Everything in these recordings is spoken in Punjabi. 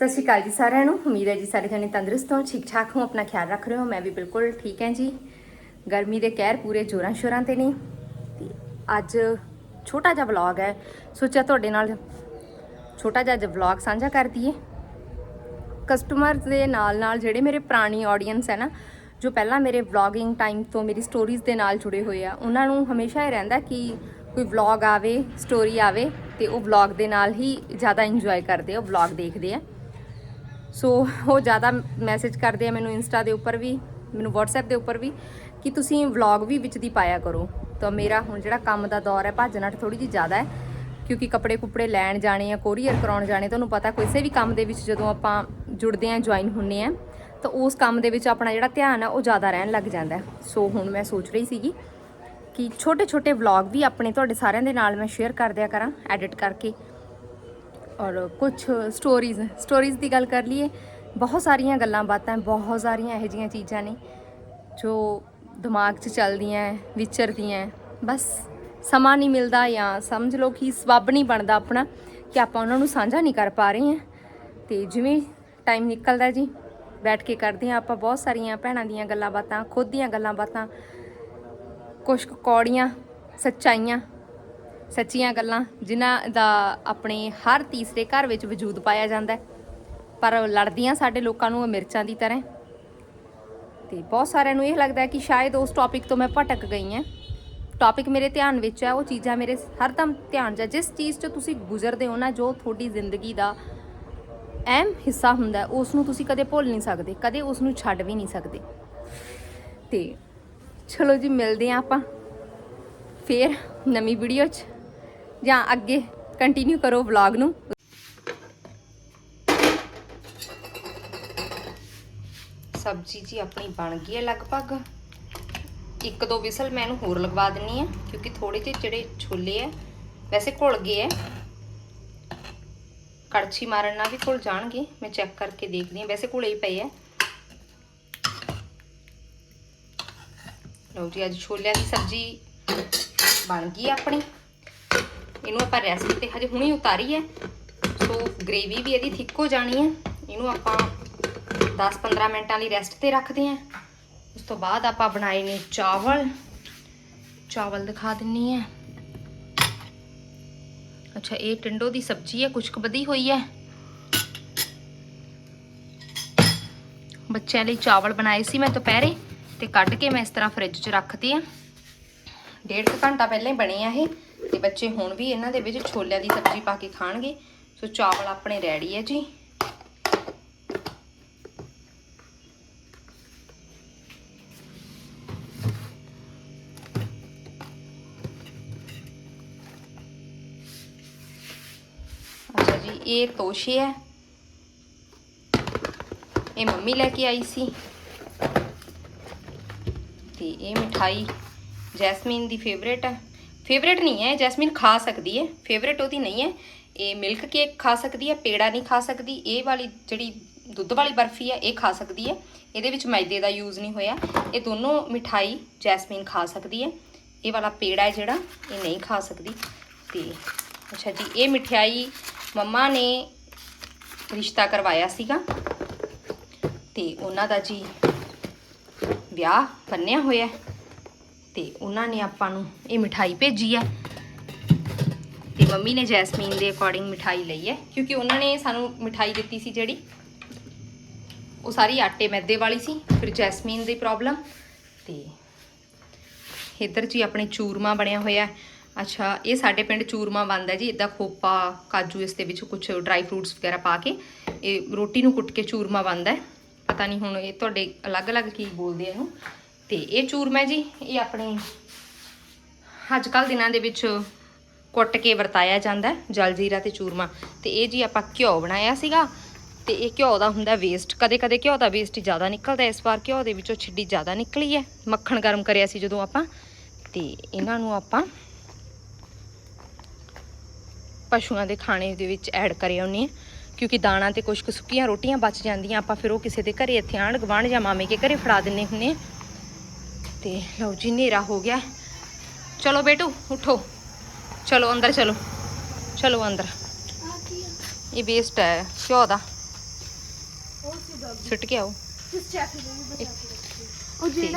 ਸਤਿ ਸ਼੍ਰੀ ਅਕਾਲ ਜੀ ਸਾਰਿਆਂ ਨੂੰ। ਉਮੀਦ ਹੈ ਜੀ ਸਾਰੇ ਜਣੇ ਤੰਦਰੁਸਤ ਹੋ ਠੀਕ ਠਾਕ ਹੋ ਆਪਣਾ ਖਿਆਲ ਰੱਖ ਰਹੇ ਹੋ। ਮੈਂ ਵੀ ਬਿਲਕੁਲ ਠੀਕ ਹਾਂ ਜੀ। ਗਰਮੀ ਦੇ ਕਹਿਰ ਪੂਰੇ ਜ਼ੋਰਾਂ ਸ਼ੋਰਾਂ ਤੇ ਨੇ। ਤੇ ਅੱਜ ਛੋਟਾ ਜਿਹਾ ਵਲੌਗ ਹੈ। ਸੋਚਿਆ ਤੁਹਾਡੇ ਨਾਲ ਛੋਟਾ ਜਿਹਾ ਵਲੌਗ ਸਾਂਝਾ ਕਰ ਦਈਏ। ਕਸਟਮਰ ਦੇ ਨਾਲ ਨਾਲ ਜਿਹੜੇ ਮੇਰੇ ਪੁਰਾਣੀ ਆਡੀਅנס ਹੈ ਨਾ, ਜੋ ਪਹਿਲਾਂ ਮੇਰੇ ਵਲੌਗਿੰਗ ਟਾਈਮ ਤੋਂ ਮੇਰੀ ਸਟੋਰੀਜ਼ ਦੇ ਨਾਲ ਜੁੜੇ ਹੋਏ ਆ, ਉਹਨਾਂ ਨੂੰ ਹਮੇਸ਼ਾ ਇਹ ਰਹਿੰਦਾ ਕਿ ਕੋਈ ਵਲੌਗ ਆਵੇ ਸਟੋਰੀ ਆਵੇ, ਤੇ ਉਹ ਵਲੌਗ ਦੇ ਨਾਲ ਹੀ ਜ਼ਿਆਦਾ ਇੰਜੋਏ ਕਰਦੇ ਆ, ਉਹ ਵਲੌਗ ਦੇਖਦੇ ਆ। ਸੋ ਉਹ ਜ਼ਿਆਦਾ ਮੈਸੇਜ ਕਰਦੇ ਆ ਮੈਨੂੰ ਇੰਸਟਾ ਦੇ ਉੱਪਰ ਵੀ, ਮੈਨੂੰ WhatsApp ਦੇ ਉੱਪਰ ਵੀ, ਕਿ ਤੁਸੀਂ ਵਲੌਗ ਵੀ ਵਿੱਚ ਦੀ ਪਾਇਆ ਕਰੋ। ਤਾਂ ਮੇਰਾ ਹੁਣ ਜਿਹੜਾ ਕੰਮ ਦਾ ਦੌਰ ਹੈ, ਭੱਜ ਨੱਠ ਥੋੜੀ ਜਿਹੀ ਜ਼ਿਆਦਾ ਹੈ, ਕਿਉਂਕਿ ਕੱਪੜੇ ਕੁਪੜੇ ਲੈਣ ਜਾਣੇ ਆ ਕੋਰੀਅਰ ਕਰਾਉਣ ਜਾਣੇ, ਤੁਹਾਨੂੰ ਪਤਾ ਕਿਸੇ ਵੀ ਕੰਮ ਦੇ ਵਿੱਚ ਜਦੋਂ ਆਪਾਂ ਜੁੜਦੇ ਆ ਜੁਆਇਨ ਹੁੰਨੇ ਆ, ਤਾਂ ਉਸ ਕੰਮ ਦੇ ਵਿੱਚ ਆਪਣਾ ਜਿਹੜਾ ਧਿਆਨ ਆ, ਉਹ ਜ਼ਿਆਦਾ ਰਹਿਣ ਲੱਗ ਜਾਂਦਾ ਸੋ ਹੁਣ ਮੈਂ ਸੋਚ ਰਹੀ ਸੀਗੀ ਕਿ ਛੋਟੇ ਛੋਟੇ ਵਲੌਗ ਵੀ ਆਪਣੇ ਤੁਹਾਡੇ ਸਾਰਿਆਂ ਦੇ ਨਾਲ ਮੈਂ ਸ਼ੇਅਰ ਕਰ ਦਿਆ ਕਰਾਂ ਐਡਿਟ ਕਰਕੇ। ਔਰ ਕੁਝ ਸਟੋਰੀਜ਼ ਸਟੋਰੀਜ਼ ਦੀ ਗੱਲ ਕਰ ਲਈਏ, ਬਹੁਤ ਸਾਰੀਆਂ ਗੱਲਾਂ ਬਾਤਾਂ, ਬਹੁਤ ਸਾਰੀਆਂ ਇਹੋ ਜਿਹੀਆਂ ਚੀਜ਼ਾਂ ਨੇ ਜੋ ਦਿਮਾਗ 'ਚ ਚੱਲਦੀਆਂ, ਵਿਚਰਦੀਆਂ, ਬਸ ਸਮਾਂ ਨਹੀਂ ਮਿਲਦਾ ਜਾਂ ਸਮਝ ਲਓ ਕਿ ਸਬੱਬ ਨਹੀਂ ਬਣਦਾ ਆਪਣਾ ਕਿ ਆਪਾਂ ਉਹਨਾਂ ਨੂੰ ਸਾਂਝਾ ਨਹੀਂ ਕਰ ਪਾ ਰਹੇ ਹਾਂ। ਤੇ ਜਿਵੇਂ ਟਾਈਮ ਨਿਕਲਦਾ ਜੀ, ਬੈਠ ਕੇ ਕਰਦੇ ਹਾਂ ਆਪਾਂ ਬਹੁਤ ਸਾਰੀਆਂ ਭੈਣਾਂ ਦੀਆਂ ਗੱਲਾਂ ਬਾਤਾਂ, ਖੁਦ ਦੀਆਂ ਗੱਲਾਂ ਬਾਤਾਂ ਕੁਝ ਕੌੜੀਆਂ, ਸੱਚਾਈਆਂ ਸੱਚੀਆਂ ਗੱਲਾਂ ਜਿਨ੍ਹਾਂ ਦਾ ਆਪਣੇ ਹਰ ਤੀਸਰੇ ਘਰ ਵਿੱਚ ਵਜੂਦ ਪਾਇਆ ਜਾਂਦਾ ਹੈ। ਪਰ ਲੜਦੀਆਂ ਸਾਡੇ ਲੋਕਾਂ ਨੂੰ ਮਿਰਚਾਂ ਦੀ ਤਰ੍ਹਾਂ ਹੈ। ਤੇ ਬਹੁਤ ਸਾਰਿਆਂ ਨੂੰ ਇਹ ਲੱਗਦਾ ਹੈ ਕਿ ਸ਼ਾਇਦ ਉਸ ਟੌਪਿਕ ਤੋਂ ਮੈਂ ਭਟਕ ਗਈ ਹਾਂ। ਟੌਪਿਕ ਮੇਰੇ ਧਿਆਨ ਵਿੱਚ ਹੈ, ਉਹ ਚੀਜ਼ਾਂ ਮੇਰੇ ਹਰਦਮ ਧਿਆਨ 'ਚ ਜਿਸ ਚੀਜ਼ 'ਚ ਤੁਸੀਂ ਗੁਜ਼ਰਦੇ ਹੋ ਨਾ, ਜੋ ਤੁਹਾਡੀ ਜ਼ਿੰਦਗੀ ਦਾ ਅਹਿਮ ਹਿੱਸਾ ਹੁੰਦਾ ਉਸ ਨੂੰ ਤੁਸੀਂ ਕਦੇ ਭੁੱਲ ਨਹੀਂ ਸਕਦੇ, ਕਦੇ ਉਸ ਨੂੰ ਛੱਡ ਵੀ ਨਹੀਂ ਸਕਦੇ। ਤੇ ਚਲੋ ਜੀ, ਮਿਲਦੇ ਹਾਂ ਆਪਾਂ, ਫੇਰ ਨਵੀਂ ਵੀਡੀਓ 'ਚ। ਜਾਂ ਅੱਗੇ ਕੰਟੀਨਿਊ ਕਰੋ ਵਲੌਗ ਨੂੰ। ਸਬਜ਼ੀ ਜੀ ਆਪਣੀ ਬਣ ਗਈ ਹੈ ਲਗਭਗ। ਇੱਕ ਦੋ ਵਿਸਲ ਮੈਂ ਇਹਨੂੰ ਹੋਰ ਲਗਵਾ ਦਿੰਨੀ ਆ ਕਿਉਂਕਿ ਥੋੜੇ ਜਿਹੇ ਜਿਹੜੇ ਛੋਲੇ ਆ ਵੈਸੇ ਘੁਲ ਗਏ ਆ ਕੜਛੀ ਮਾਰਨ ਨਾਲ ਵੀ ਘੁਲ ਜਾਣਗੇ, ਮੈਂ ਚੈੱਕ ਕਰਕੇ ਦੇਖਦੀ ਆ ਵੈਸੇ ਘੁਲੇ ਹੀ ਪਏ ਆ ਲਓ ਜੀ, ਅੱਜ ਛੋਲਿਆਂ ਦੀ ਸਬਜ਼ੀ ਬਣ ਗਈ ਆ ਆਪਣੀ। ਇਹਨੂੰ ਆਪਾਂ ਰੈਸਟ ਤੇ ਹਜੇ ਹੁਣੀ ਉਤਾਰੀ ਹੈ ਸੋ ਗ੍ਰੇਵੀ ਵੀ ਇਹਦੀ ਥਿੱਕ ਹੋ ਜਾਣੀ ਹੈ। ਇਹਨੂੰ ਆਪਾਂ 10-15 ਮਿੰਟਾਂ ਲਈ ਰੈਸਟ ਤੇ ਰੱਖਦੇ ਹਾਂ। ਉਸ ਤੋਂ ਬਾਅਦ ਆਪਾਂ ਬਣਾਏ ਨੇ ਚਾਵਲ। ਚਾਵਲ ਦਿਖਾ ਦਿੰਨੀ ਹੈ। ਅੱਛਾ, ਇਹ ਟਿੰਡੋ ਦੀ ਸਬਜ਼ੀ ਹੈ, ਕੁਛ ਕੁ ਵਧੀ ਹੋਈ ਹੈ। ਬੱਚਿਆਂ ਲਈ ਚਾਵਲ ਬਣਾਏ ਸੀ ਮੈਂ ਦੁਪਹਿਰੇ ਤੇ ਕੱਢ ਕੇ ਮੈਂ ਇਸ ਤਰ੍ਹਾਂ ਫ੍ਰਿਜ 'ਚ ਰੱਖਤੇ ਆ ਡੇਢ ਕੁ ਘੰਟਾ ਪਹਿਲਾਂ ਹੀ ਬਣੇ ਆ ਇਹ। ਤੇ ਬੱਚੇ ਹੁਣ ਵੀ ਇਹਨਾਂ ਦੇ ਵਿੱਚ ਛੋਲਿਆਂ ਦੀ ਸਬਜ਼ੀ ਪਾ ਕੇ ਖਾਣਗੇ। ਸੋ ਚਾਵਲ ਆਪਣੇ ਰੈਡੀ ਹੈ ਜੀ। ਅੱਛਾ ਜੀ, ਇਹ ਤੋਸ਼ੇ ਹੈ। ਇਹ ਮੰਮੀ ਲੈ ਕੇ ਆਈ ਸੀ। ਤੇ ਇਹ ਮਿਠਾਈ ਜੈਸਮੀਨ ਦੀ ਫੇਵਰੇਟ ਹੈ। ਫੇਵਰੇਟ ਨਹੀਂ ਹੈ, ਜੈਸਮੀਨ ਖਾ ਸਕਦੀ ਹੈ ਫੇਵਰੇਟ ਉਹਦੀ ਨਹੀਂ ਹੈ। ਇਹ ਮਿਲਕ ਕੇਕ ਖਾ ਸਕਦੀ ਹੈ, ਪੇੜਾ ਨਹੀਂ ਖਾ ਸਕਦੀ, ਇਹ ਵਾਲੀ ਜਿਹੜੀ ਦੁੱਧ ਵਾਲੀ ਬਰਫੀ ਹੈ, ਇਹ ਖਾ ਸਕਦੀ ਹੈ। ਇਹਦੇ ਵਿੱਚ ਮੈਦੇ ਦਾ ਯੂਜ਼ ਨਹੀਂ ਹੋਇਆ। ਇਹ ਦੋਨੋਂ ਮਿਠਾਈ ਜੈਸਮੀਨ ਖਾ ਸਕਦੀ ਹੈ। ਇਹ ਵਾਲਾ ਪੇੜਾ ਹੈ ਜਿਹੜਾ, ਇਹ ਨਹੀਂ ਖਾ ਸਕਦੀ। ਤੇ ਅੱਛਾ ਜੀ, ਇਹ ਮਠਿਆਈ ਮੰਮਾ ਨੇ ਰਿਸ਼ਤਾ ਕਰਵਾਇਆ ਸੀਗਾ। ਤੇ ਉਹਨਾਂ ਦਾ ਜੀ ਵਿਆਹ ਬੰਨਿਆ ਹੋਇਆ ਤੇ ਉਹਨਾਂ ਨੇ ਆਪਾਂ ਨੂੰ ਇਹ ਮਿਠਾਈ ਭੇਜੀ ਹੈ ਤੇ ਮੰਮੀ ਨੇ ਜੈਸਮੀਨ ਦੇ ਅਕੋਰਡਿੰਗ ਮਿਠਾਈ ਲਈ ਹੈ, ਕਿਉਂਕਿ ਉਹਨਾਂ ਨੇ ਸਾਨੂੰ ਮਿਠਾਈ ਦਿੱਤੀ ਸੀ ਜਿਹੜੀ। ਉਹ ਸਾਰੀ ਆਟੇ ਮੈਦੇ ਵਾਲੀ ਸੀ, ਫਿਰ ਜੈਸਮੀਨ ਦੀ ਪ੍ਰੋਬਲਮ ਤੇ ਇੱਧਰ ਜੀ ਆਪਣੇ ਚੂਰਮਾ ਬਣਿਆ ਹੋਇਆ ਅੱਛਾ, ਇਹ ਸਾਡੇ ਪਿੰਡ ਚੂਰਮਾ ਬਣਦਾ ਜੀ, ਇਦਾਂ ਖੋਪਾ, ਕਾਜੂ ਇਸ ਦੇ ਵਿੱਚ ਕੁਝ ਡਰਾਈ ਫਰੂਟਸ ਵਗੈਰਾ ਪਾ ਕੇ, ਇਹ ਰੋਟੀ ਨੂੰ ਕੁੱਟ ਕੇ ਚੂਰਮਾ ਬਣਦਾ ਪਤਾ ਨਹੀਂ ਹੁਣ ਇਹ ਤੁਹਾਡੇ ਅਲੱਗ-ਅਲੱਗ ਕੀ ਬੋਲਦੇ ਆ ਇਹਨੂੰ। ਤੇ ਇਹ ਚੂਰਮਾ ਜੀ ਇਹ ਆਪਣੇ ਅੱਜ ਕੱਲ ਦਿਨਾਂ ਦੇ ਵਿੱਚ ਕੁੱਟ ਕੇ ਵਰਤਾਇਆ ਜਾਂਦਾ ਹੈ, ਜਲ ਜੀਰਾ ਤੇ ਚੂਰਮਾ। ਤੇ ਇਹ ਜੀ ਆਪਾਂ ਘਿਓ ਬਣਾਇਆ ਸੀਗਾ ਤੇ ਇਹ ਘਿਓ ਦਾ ਹੁੰਦਾ ਵੇਸਟ ਕਦੇ ਕਦੇ ਘਿਓ ਦਾ ਵੇਸਟ ਜ਼ਿਆਦਾ ਨਿਕਲਦਾ ਇਸ ਵਾਰ ਘਿਓ ਦੇ ਵਿੱਚੋਂ ਛਿੱਡੀ ਜ਼ਿਆਦਾ ਨਿਕਲੀ ਹੈ। ਮੱਖਣ ਗਰਮ ਕਰਿਆ ਸੀ ਜਦੋਂ ਆਪਾਂ। ਤੇ ਇਹਨਾਂ ਨੂੰ ਆਪਾਂ ਪਸ਼ੂਆਂ ਦੇ ਖਾਣੇ ਦੇ ਵਿੱਚ ਐਡ ਕਰੇ ਆਉਂਦੇ ਹਾਂ। ਕਿਉਂਕਿ ਦਾਣਾ ਤੇ ਕੁਝ ਕੁ ਸੁੱਕੀਆਂ ਰੋਟੀਆਂ ਬਚ ਜਾਂਦੀਆਂ। ਆਪਾਂ ਫਿਰ ਉਹ ਕਿਸੇ ਦੇ ਘਰੇ ਇੱਥੇ ਆਂਢ ਗੁਆਂਢ ਜਾਂ ਮਾਮੇ ਕੇ ਘਰੇ ਫੜਾ ਦਿੰਨੇ ਹੁੰਨੇ ਹਾਂ। ਤੇ ਲਓ ਜੀ ਹਨੇਰਾ ਹੋ ਗਿਆ। ਚਲੋ ਬੇਟੂ ਉਠੋ। ਚਲੋ ਅੰਦਰ ਚਲੋ। ਚਲੋ ਅੰਦਰ। ਇਹ ਵੇਸਟ ਹੈ ਘਿਓ ਦਾ। ਸੁੱਟ ਕੇ ਆਓ।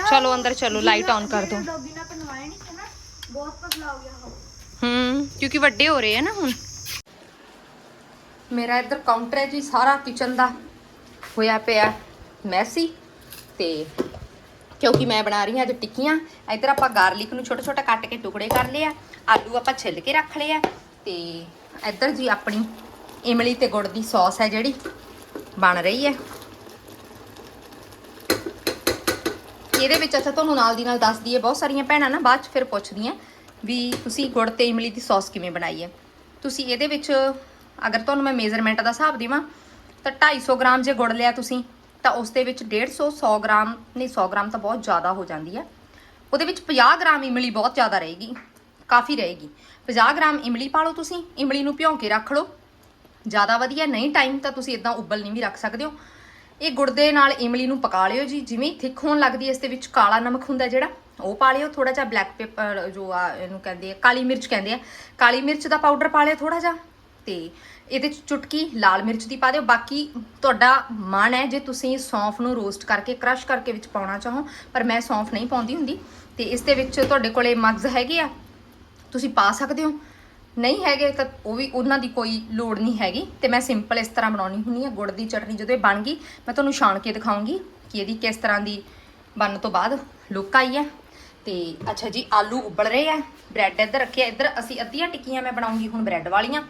ਚਲੋ ਅੰਦਰ ਚਲੋ, light on ਕਰ ਉਹ। ਹੂੰ ਕਿਉਂਕਿ ਵੱਡੇ ਹੋ ਰਹੇ ਆ ਨਾ ਹੁਣ। ਮੇਰਾ ਇੱਧਰ ਕਾਊਂਟਰ ਹੈ ਜੀ ਸਾਰਾ ਕਿਚਨ ਦਾ ਹੋਇਆ ਪਿਆ ਮੈਸੀ ਤੇ ਕਿਉਂਕਿ ਮੈਂ ਬਣਾ ਰਹੀ ਹਾਂ ਅੱਜ ਟਿੱਕੀਆਂ, ਇੱਧਰ ਆਪਾਂ ਗਾਰਲਿਕ ਨੂੰ ਛੋਟਾ ਛੋਟਾ ਕੱਟ ਕੇ ਟੁਕੜੇ ਕਰ ਲਏ ਆ, ਆਲੂ ਆਪਾਂ ਛਿੱਲ ਕੇ ਰੱਖ ਲਏ ਆ ਤੇ ਇੱਧਰ ਜੀ ਆਪਣੀ ਇਮਲੀ ਤੇ ਗੁੜ ਦੀ ਸੌਸ ਹੈ ਜਿਹੜੀ, ਬਣ ਰਹੀ ਹੈ। ਇਹਦੇ ਵਿੱਚ ਅੱਛਾ ਤੁਹਾਨੂੰ ਨਾਲ ਦੀ ਨਾਲ ਦੱਸ ਦਈਏ, ਬਹੁਤ ਸਾਰੀਆਂ ਭੈਣਾਂ ਨਾ ਬਾਅਦ ਚ ਫਿਰ ਪੁੱਛਦੀਆਂ ਵੀ ਤੁਸੀਂ ਗੁੜ ਤੇ ਇਮਲੀ ਦੀ ਸੌਸ ਕਿਵੇਂ ਬਣਾਈ ਹੈ। ਤੁਸੀਂ ਇਹਦੇ ਵਿੱਚ ਅਗਰ ਤੁਹਾਨੂੰ ਮੈਂ ਮੇਜ਼ਰਮੈਂਟ ਦਾ ਹਿਸਾਬ ਦੇਵਾਂ, ਤਾਂ 250 ਗ੍ਰਾਮ ਜੇ ਗੁੜ ਲਿਆ ਤੁਸੀਂ ਤਾਂ ਉਸ ਦੇ ਵਿੱਚ 150 100 ਗ੍ਰਾਮ, ਨਹੀਂ 100 ਗ੍ਰਾਮ ਤਾਂ ਬਹੁਤ ਜ਼ਿਆਦਾ ਹੋ ਜਾਂਦੀ ਹੈ। ਉਹਦੇ ਵਿੱਚ 50 ਗ੍ਰਾਮ ਇਮਲੀ ਬਹੁਤ ਜ਼ਿਆਦਾ ਰਹੇਗੀ, ਕਾਫੀ ਰਹੇਗੀ। 50 ਗ੍ਰਾਮ ਇਮਲੀ ਪਾ ਲਓ ਤੁਸੀਂ, ਇਮਲੀ ਨੂੰ ਭਿਉਂ ਕੇ ਰੱਖ ਲਓ। ਜ਼ਿਆਦਾ ਵਧੀਆ ਨਹੀਂ, ਟਾਈਮ ਤਾਂ ਤੁਸੀਂ ਇਦਾਂ ਉਬਲਣੀ ਵੀ ਰੱਖ ਸਕਦੇ ਹੋ। ਇਹ ਗੁੜ ਦੇ ਨਾਲ ਇਮਲੀ ਨੂੰ ਪਕਾ ਲਿਓ ਜੀ, ਜਿਵੇਂ ਥਿਕ ਹੋਣ ਲੱਗਦੀ ਹੈ, ਇਸ ਦੇ ਵਿੱਚ ਕਾਲਾ ਨਮਕ ਹੁੰਦਾ ਜਿਹੜਾ, ਉਹ ਪਾ ਲਿਓ ਥੋੜਾ ਜਿਹਾ ਬਲੈਕ ਪੇਪਰ, ਜੋ ਆ, ਇਹਨੂੰ ਕਹਿੰਦੇ ਆ, ਕਾਲੀ ਮਿਰਚ ਕਹਿੰਦੇ ਆ। ਕਾਲੀ ਮਿਰਚ ਦਾ ਪਾਊਡਰ ਪਾ ਲਿਓ ਥੋੜਾ ਜਿਹਾ ਤੇ ਇਹਦੇ ਚ ਚੁਟਕੀ, ਲਾਲ ਮਿਰਚ ਦੀ ਪਾ ਦਿਓ। ਬਾਕੀ ਤੁਹਾਡਾ ਮਨ ਹੈ ਜੇ ਤੁਸੀਂ ਸੌਂਫ ਨੂੰ ਰੋਸਟ ਕਰਕੇ ਕ੍ਰਸ਼ ਕਰਕੇ ਵਿੱਚ ਪਾਉਣਾ ਚਾਹੋ, ਪਰ ਮੈਂ ਸੌਂਫ ਨਹੀਂ ਪਾਉਂਦੀ ਹੁੰਦੀ। ਤੇ ਇਸ ਦੇ ਵਿੱਚ ਤੁਹਾਡੇ ਕੋਲੇ ਮਗਜ਼ ਹੈਗੇ ਆ? ਤੁਸੀਂ ਪਾ ਸਕਦੇ ਹੋ? ਨਹੀਂ ਹੈਗੇ ਤਾਂ ਉਹ ਵੀ ਉਹਨਾਂ ਦੀ ਕੋਈ ਲੋੜ ਨਹੀਂ ਹੈਗੀ। ਤੇ ਮੈਂ ਸਿੰਪਲ ਇਸ ਤਰ੍ਹਾਂ ਬਣਾਉਣੀ ਹੁੰਦੀ ਹੈ। ਗੁੜ ਦੀ ਚਟਨੀ ਜਦੋਂ ਇਹ ਬਣ ਗਈ, ਮੈਂ ਤੁਹਾਨੂੰ ਛਾਣ ਕੇ ਦਿਖਾਉਂਗੀ ਕਿ ਇਹਦੀ ਕਿਸ ਤਰ੍ਹਾਂ ਦੀ ਬਣਨ ਤੋਂ ਬਾਅਦ ਲੁੱਕ ਆਈ ਹੈ। ਤੇ ਅੱਛਾ ਜੀ, ਆਲੂ ਉਬਲ ਰਹੇ ਆ। ਬ੍ਰੈਡ ਇੱਧਰ ਰੱਖਿਆ। ਇੱਧਰ ਅਸੀਂ ਅੱਧੀਆਂ ਟਿੱਕੀਆਂ ਮੈਂ ਬਣਾਉਂਗੀ ਹੁਣ ਬ੍ਰੈਡ ਵਾਲੀਆਂ।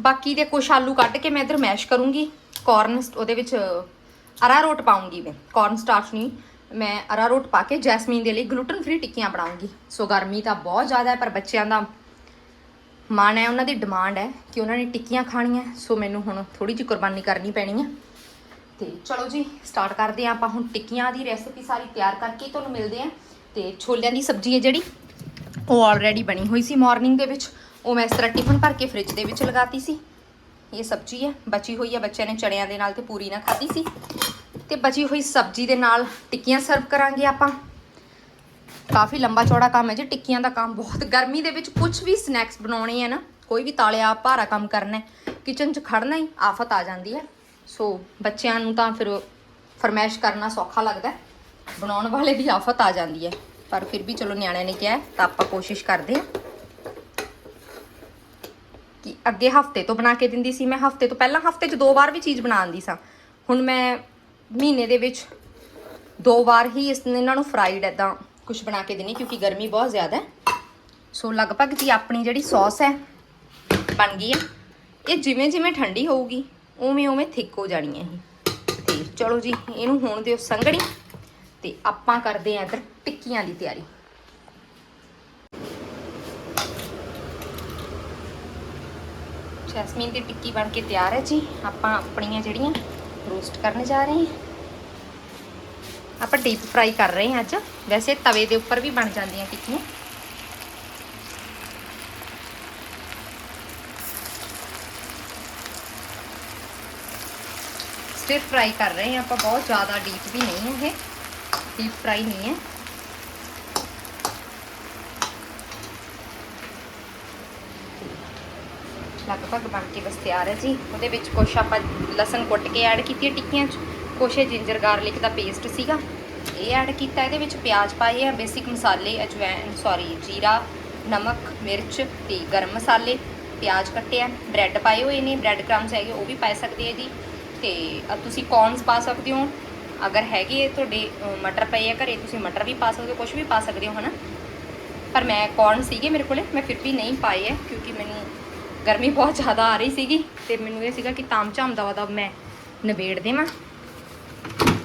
ਬਾਕੀ ਦੇ ਕੁਝ ਆਲੂ ਕੱਢ ਕੇ ਮੈਂ ਇੱਧਰ ਮੈਸ਼ ਕਰੂੰਗੀ। ਕਾਰਨ ਉਹਦੇ ਵਿੱਚ ਅਰਾਰੋਟ ਪਾਉਂਗੀ ਮੈਂ। ਕਾਰਨ ਸਟਾਰਚ ਨਹੀਂ। ਮੈਂ ਅਰਾਰੋਟ ਪਾ ਕੇ ਜੈਸਮੀਨ ਦੇ ਲਈ ਗਲੂਟਨ ਫ੍ਰੀ ਟਿੱਕੀਆਂ ਬਣਾਉਂਗੀ। ਸੋ ਗਰਮੀ ਤਾਂ ਬਹੁਤ ਜ਼ਿਆਦਾ ਹੈ ਪਰ ਬੱਚਿਆਂ ਦਾ ਮਨ ਹੈ, ਉਹਨਾਂ ਦੀ ਡਿਮਾਂਡ ਹੈ ਕਿ ਉਹਨਾਂ ਨੇ ਟਿੱਕੀਆਂ ਖਾਣੀਆਂ। ਸੋ ਮੈਨੂੰ ਹੁਣ ਥੋੜੀ ਜਿਹੀ ਕੁਰਬਾਨੀ ਕਰਨੀ ਪੈਣੀ ਹੈ ਤੇ ਚਲੋ ਜੀ ਸਟਾਰਟ ਕਰਦੇ ਹਾਂ ਆਪਾਂ। ਹੁਣ ਟਿੱਕੀਆਂ ਦੀ ਰੈਸਪੀ ਸਾਰੀ ਤਿਆਰ ਕਰਕੇ ਤੁਹਾਨੂੰ ਮਿਲਦੇ ਹਾਂ। ਤੇ ਛੋਲਿਆਂ ਦੀ ਸਬਜ਼ੀ ਹੈ ਜਿਹੜੀ। ਉਹ ਆਲਰੇਡੀ ਬਣੀ ਹੋਈ ਸੀ ਮਾਰਨਿੰਗ ਦੇ ਵਿੱਚ। ਉਹ ਮੈਂ ਇਸ ਤਰ੍ਹਾਂ ਟਿਫਨ ਭਰ ਕੇ ਫ੍ਰਿਜ ਦੇ ਵਿੱਚ ਲਗਾਤੀ ਸੀ। ਇਹ ਸਬਜ਼ੀ ਹੈ, ਬਚੀ ਹੋਈ ਹੈ, ਬੱਚਿਆਂ ਨੇ ਚਣਿਆਂ ਦੇ ਨਾਲ ਤੇ ਪੂਰੀ ਨਾ ਖਾਧੀ ਸੀ। ਤੇ ਬਚੀ ਹੋਈ ਸਬਜ਼ੀ ਦੇ ਨਾਲ ਟਿੱਕੀਆਂ ਸਰਵ ਕਰਾਂਗੇ ਆਪਾਂ। ਕਾਫੀ ਲੰਬਾ ਚੌੜਾ ਕੰਮ ਹੈ ਜੀ, ਟਿੱਕੀਆਂ ਦਾ ਕੰਮ ਬਹੁਤ। ਗਰਮੀ ਦੇ ਵਿੱਚ ਕੁਝ ਵੀ ਸਨੈਕਸ ਬਣਾਉਣੇ ਆ ਨਾ, ਕੋਈ ਵੀ ਤਾਲਿਆ ਭਾਰਾ ਕੰਮ ਕਰਨਾ ਕਿਚਨ 'ਚ ਖੜਨਾ ਹੀ ਆਫਤ ਆ ਜਾਂਦੀ ਹੈ। ਸੋ ਬੱਚਿਆਂ ਨੂੰ ਤਾਂ ਫਿਰ ਫਰਮੈਸ਼ ਕਰਨਾ ਸੌਖਾ ਲੱਗਦਾ ਬਣਾਉਣ ਵਾਲੇ ਦੀ ਆਫਤ ਆ ਜਾਂਦੀ ਹੈ। ਪਰ ਫਿਰ ਵੀ ਚਲੋ ਨਿਆਣਿਆਂ ਨੇ ਕਿਹਾ ਤਾਂ ਆਪਾਂ ਕੋਸ਼ਿਸ਼ ਕਰਦੇ ਹਾਂ ਕਿ ਅੱਗੇ ਹਫ਼ਤੇ ਤੋਂ ਬਣਾ ਕੇ ਦਿੰਦੀ ਸੀ। ਮੈਂ ਹਫ਼ਤੇ ਤੋਂ ਪਹਿਲਾਂ ਹਫ਼ਤੇ 'ਚ ਦੋ ਵਾਰ ਵੀ ਚੀਜ਼ ਬਣਾਉਂਦੀ ਸਾਂ। ਹੁਣ ਮੈਂ ਮਹੀਨੇ ਦੇ ਵਿੱਚ ਦੋ ਵਾਰ ਹੀ ਇਸ ਇਹਨਾਂ ਨੂੰ ਫਰਾਈਡ ਐਦਾਂ ਕੁਝ ਬਣਾ ਕੇ ਦੇਣੀ, ਕਿਉਂਕਿ ਗਰਮੀ ਬਹੁਤ ਜ਼ਿਆਦਾ ਹੈ। ਸੋ ਲਗਭਗ ਜੀ ਆਪਣੀ ਜਿਹੜੀ ਸੌਸ ਹੈ, ਬਣ ਗਈ ਹੈ। ਇਹ ਜਿਵੇਂ ਜਿਵੇਂ ਠੰਡੀ ਹੋਊਗੀ, ਉਵੇਂ ਉਵੇਂ ਥਿੱਕ ਹੋ ਜਾਣੀ ਹੈ ਇਹ। ਤੇ ਚਲੋ ਜੀ, ਇਹਨੂੰ ਹੋਣ ਦਿਓ ਸੰਘਣੀ। ਤੇ ਆਪਾਂ ਕਰਦੇ ਆਂ ਇੱਧਰ ਟਿੱਕੀਆਂ ਦੀ ਤਿਆਰੀ। ਜੈਸਮੀਨ ਦੀ ਟਿੱਕੀ ਬਣ ਕੇ ਤਿਆਰ ਹੈ ਜੀ। ਆਪਾਂ ਆਪਣੀਆਂ ਜਿਹੜੀਆਂ ਰੋਸਟ ਕਰਨ ਜਾ ਰਹੇ ਹਾਂ। ਆਪਾਂ ਡੀਪ ਫਰਾਈ ਕਰ ਰਹੇ ਹਾਂ ਅੱਜ। ਵੈਸੇ ਤਵੇ ਦੇ ਉੱਪਰ ਵੀ ਬਣ ਜਾਂਦੀਆਂ ਟਿੱਕੀਆਂ। ਸਟਿਰ ਫਰਾਈ ਕਰ ਰਹੇ ਹਾਂ। ਆਪਾਂ ਬਹੁਤ ਜ਼ਿਆਦਾ ਡੀਪ ਵੀ ਨਹੀਂ ਹੈ ਇਹ। ਡੀਪ ਫਰਾਈ ਨਹੀਂ ਹੈ। ਲਗਭਗ ਬਣ ਕੇ ਬਸ ਤਿਆਰ ਹੈ ਜੀ। ਉਹਦੇ ਵਿੱਚ ਕੁਛ ਆਪਾਂ ਲਸਣ ਕੁੱਟ ਕੇ ਐਡ ਕੀਤੀ ਹੈ ਟਿੱਕੀਆਂ 'ਚ। ਕੁਛ ਜਿੰਜਰ ਗਾਰਲਿਕ ਦਾ ਪੇਸਟ ਸੀਗਾ। ਇਹ ਐਡ ਕੀਤਾ, ਇਹਦੇ ਵਿੱਚ ਪਿਆਜ਼ ਪਾਏ ਆ ਬੇਸਿਕ ਮਸਾਲੇ ਅਜਵੈਨ ਸੌਰੀ ਜੀਰਾ, ਨਮਕ, ਮਿਰਚ ਤੇ ਗਰਮ ਮਸਾਲੇ। ਪਿਆਜ਼ ਕੱਟਿਆ ਬ੍ਰੈਡ ਪਾਏ ਹੋਏ ਨੇ ਬ੍ਰੈਡ ਕ੍ਰਮਸ ਹੈਗੇ, ਉਹ ਵੀ ਪਾ ਸਕਦੇ ਆ ਜੀ। ਤੇ ਤੁਸੀਂ ਕੌਰਨਸ ਪਾ ਸਕਦੇ ਹੋ। ਅਗਰ ਹੈਗੇ ਤੁਹਾਡੇ ਮਟਰ ਪਏ ਆ ਘਰੇ, ਤੁਸੀਂ ਮਟਰ ਵੀ ਪਾ ਸਕਦੇ ਹੋ ਕੁਝ ਵੀ ਪਾ ਸਕਦੇ ਹੋ, ਹਨਾ? ਪਰ ਮੈਂ ਕੌਰਨ ਸੀਗੇ ਮੇਰੇ ਕੋਲੇ, ਮੈਂ ਫਿਰ ਵੀ ਨਹੀਂ ਪਾਏ ਹੈ, ਕਿਉਂਕਿ ਮੈਨੂੰ ਗਰਮੀ ਬਹੁਤ ਜ਼ਿਆਦਾ ਆ ਰਹੀ ਸੀਗੀ ਤੇ ਮੈਨੂੰ ਇਹ ਸੀਗਾ ਕਿ ਤਾਮ ਝਾਮ ਦਾ ਵਦਾ ਮੈਂ ਨਿਬੇੜ ਦੇਵਾਂ।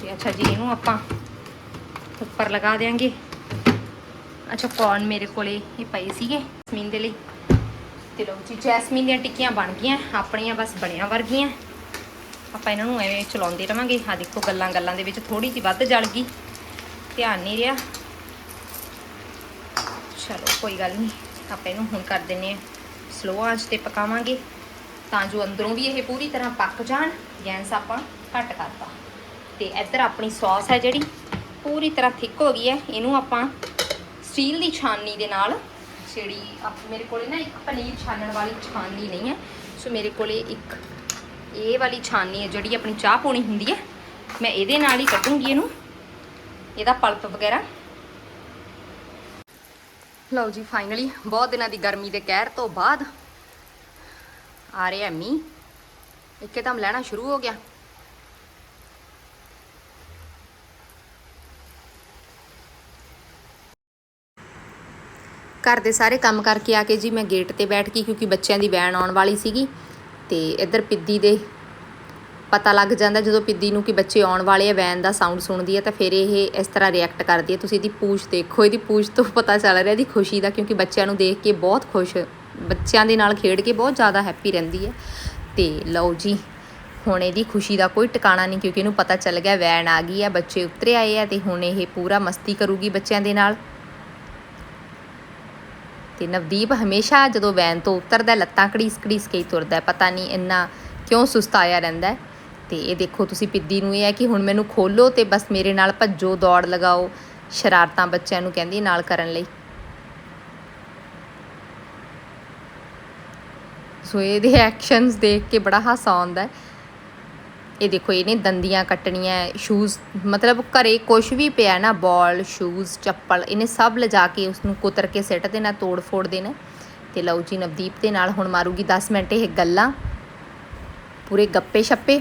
ਤੇ ਅੱਛਾ ਜੀ, ਇਹਨੂੰ ਆਪਾਂ ਉੱਪਰ ਲਗਾ ਦੇਾਂਗੇ ਅੱਛਾ ਕੌਰਨ ਮੇਰੇ ਕੋਲੇ ਇਹ ਪਏ ਸੀਗੇ ਜੈਸਮੀਨ ਦੇ ਲਈ। ਤੇ ਲਓ ਜੀ, ਜੈਸਮੀਨ ਦੀਆਂ ਟਿੱਕੀਆਂ ਬਣ ਗਈਆਂ, ਆਪਣੀਆਂ ਬਸ ਬਣਿਆ ਵਰਗੀਆਂ। ਆਪਾਂ ਇਹਨਾਂ ਨੂੰ ਐਵੇਂ ਚਲਾਉਂਦੇ ਰਵਾਂਗੇ। ਆ ਦੇਖੋ ਗੱਲਾਂ ਗੱਲਾਂ ਦੇ ਵਿੱਚ ਥੋੜੀ ਜਿਹੀ ਵੱਧ ਜਲ ਗਈ। ਧਿਆਨ ਨਹੀਂ ਰਿਹਾ। ਚਲੋ, ਕੋਈ ਗੱਲ ਨਹੀਂ। ਆਪਾਂ ਇਹਨੂੰ ਹੁਣ ਕਰ ਦਿੰਨੇ ਆ ਸਲੋ ਆਂਚ ਤੇ ਪਕਾਵਾਂਗੇ। ਤਾਂ ਜੋ ਅੰਦਰੋਂ ਵੀ ਇਹ ਪੂਰੀ ਤਰ੍ਹਾਂ ਪੱਕ ਜਾਣ, ਗੈਸ ਆਪਾਂ ਘੱਟ ਕਰਤਾ। ਤੇ ਇੱਧਰ ਆਪਣੀ ਸੌਸ ਹੈ ਜਿਹੜੀ, ਪੂਰੀ ਤਰ੍ਹਾਂ ਥਿੱਕ ਹੋ ਗਈ ਹੈ। ਇਹਨੂੰ ਆਪਾਂ ਸਟੀਲ ਦੀ ਛਾਨਣੀ ਦੇ ਨਾਲ, ਜਿਹੜੀ ਆਪ ਮੇਰੇ ਕੋਲੇ ਨਾ ਇੱਕ ਪਨੀਰ ਛਾਨਣ ਵਾਲੀ ਛਾਨਣੀ ਨਹੀਂ ਹੈ। ਸੋ ਮੇਰੇ ਕੋਲੇ ਇੱਕ ਇਹ ਵਾਲੀ ਛਾਨੀ ਹੈ ਜਿਹੜੀ ਆਪਣੀ ਚਾਹ ਪੋਣੀ ਹੁੰਦੀ ਹੈ, ਮੈਂ ਇਹਦੇ ਨਾਲ ਹੀ ਕੱਢੂੰਗੀ ਇਹਨੂੰ। ਇਹਦਾ ਪਲਪ ਵਗੈਰਾ। ਲਓ ਜੀ ਫਾਈਨਲੀ ਬਹੁਤ ਦਿਨਾਂ ਦੀ ਗਰਮੀ ਦੇ ਕਹਿਰ ਤੋਂ ਬਾਅਦ ਆ ਰਿਹਾ ਮੀਂਹ। ਇੱਕਦਮ ਲੈਣਾ ਸ਼ੁਰੂ ਹੋ ਗਿਆ। ਘਰ ਦੇ ਸਾਰੇ ਕੰਮ ਕਰਕੇ ਆ ਕੇ ਜੀ ਮੈਂ ਗੇਟ ਤੇ ਬੈਠ ਗਈ, ਕਿਉਂਕਿ ਬੱਚਿਆਂ ਦੀ ਵੈਨ ਆਉਣ ਵਾਲੀ ਸੀਗੀ। ਤੇ ਇੱਧਰ ਪਿੱਦੀ ਦੇ ਪਤਾ ਲੱਗ ਜਾਂਦਾ ਜਦੋਂ ਪਿੱਦੀ ਨੂੰ ਕਿ ਬੱਚੇ ਆਉਣ ਵਾਲੇ ਆ, ਵੈਨ ਦਾ ਸਾਊਂਡ ਸੁਣਦੀ ਹੈ ਤਾਂ ਫਿਰ ਇਹ ਇਸ ਤਰ੍ਹਾਂ ਰਿਐਕਟ ਕਰਦੀ ਹੈ ਤੁਸੀਂ ਇਹਦੀ ਪੂਛ ਦੇਖੋ, ਇਹਦੀ ਪੂਛ ਤੋਂ ਪਤਾ ਚੱਲ ਰਿਹਾ, ਇਹਦੀ ਖੁਸ਼ੀ ਦਾ, ਕਿਉਂਕਿ ਬੱਚਿਆਂ ਨੂੰ ਦੇਖ ਕੇ ਬਹੁਤ ਖੁਸ਼, ਬੱਚਿਆਂ ਦੇ ਨਾਲ ਖੇਡ ਕੇ ਬਹੁਤ ਜ਼ਿਆਦਾ ਹੈਪੀ ਰਹਿੰਦੀ ਹੈ ਤੇ ਲਓ ਜੀ, ਹੁਣ ਇਹਦੀ ਖੁਸ਼ੀ ਦਾ ਕੋਈ ਟਿਕਾਣਾ ਨਹੀਂ, ਕਿਉਂਕਿ ਇਹਨੂੰ ਪਤਾ ਚੱਲ ਗਿਆ ਵੈਨ ਆ ਗਈ ਹੈ ਬੱਚੇ ਉਤਰੇ ਆਏ ਆ ਤੇ ਹੁਣ ਇਹ ਪੂਰਾ ਮਸਤੀ ਕਰੂਗੀ ਬੱਚਿਆਂ ਦੇ ਨਾਲ। ਤੇ ਨਵਦੀਪ ਹਮੇਸ਼ਾ ਜਦੋਂ ਵੈਨ ਤੋਂ ਉਤਰਦਾ ਲੱਤਾਂ ਘੜੀਸ ਘੜੀਸ ਕੇ ਹੀ ਤੁਰਦਾ ਪਤਾ ਨਹੀਂ ਇੰਨਾ ਕਿਉਂ ਸੁਸਤਾਇਆ ਰਹਿੰਦਾ ਹੈ। ਤੇ ਇਹ ਦੇਖੋ ਤੁਸੀਂ ਪਿੱਦੀ ਨੂੰ, ਇਹ ਹੈ ਕਿ ਹੁਣ ਮੈਨੂੰ ਖੋਲੋ ਤੇ ਬਸ ਮੇਰੇ ਨਾਲ ਭੱਜੋ, ਦੌੜ ਲਗਾਓ, ਸ਼ਰਾਰਤਾਂ ਬੱਚਿਆਂ ਨੂੰ ਕਹਿੰਦੀ ਨਾਲ ਕਰਨ ਲਈ। ਸੋ ਇਹਦੇ ਐਕਸ਼ਨਸ ਦੇਖ ਕੇ ਬੜਾ ਹਾਸਾ ਆਉਂਦਾ ਹੈ। ਇਹ ਦੇਖੋ ਇਹਨੇ ਦੰਦੀਆਂ ਕੱਟਣੀਆਂ ਸ਼ੂਜ਼ ਮਤਲਬ ਘਰੇ ਕੁਝ ਵੀ ਪਿਆ ਨਾ ਬਾਲ ਸ਼ੂਜ਼ ਚੱਪਲ, ਇਹਨੇ ਸਭ ਲਿਜਾ ਕੇ ਉਸ ਨੂੰ ਕੁਤਰ ਕੇ ਸਿੱਟ ਦੇਣਾ, ਤੋੜ ਫੋੜ ਦੇਣਾ। ਤੇ ਲਓ ਜੀ, ਨਵਦੀਪ ਦੇ ਨਾਲ ਹੁਣ ਮਾਰੂਗੀ 10 ਮਿੰਟ ਇਹ ਗੱਲਾਂ। ਪੂਰੇ ਗੱਪੇ ਛੱਪੇ।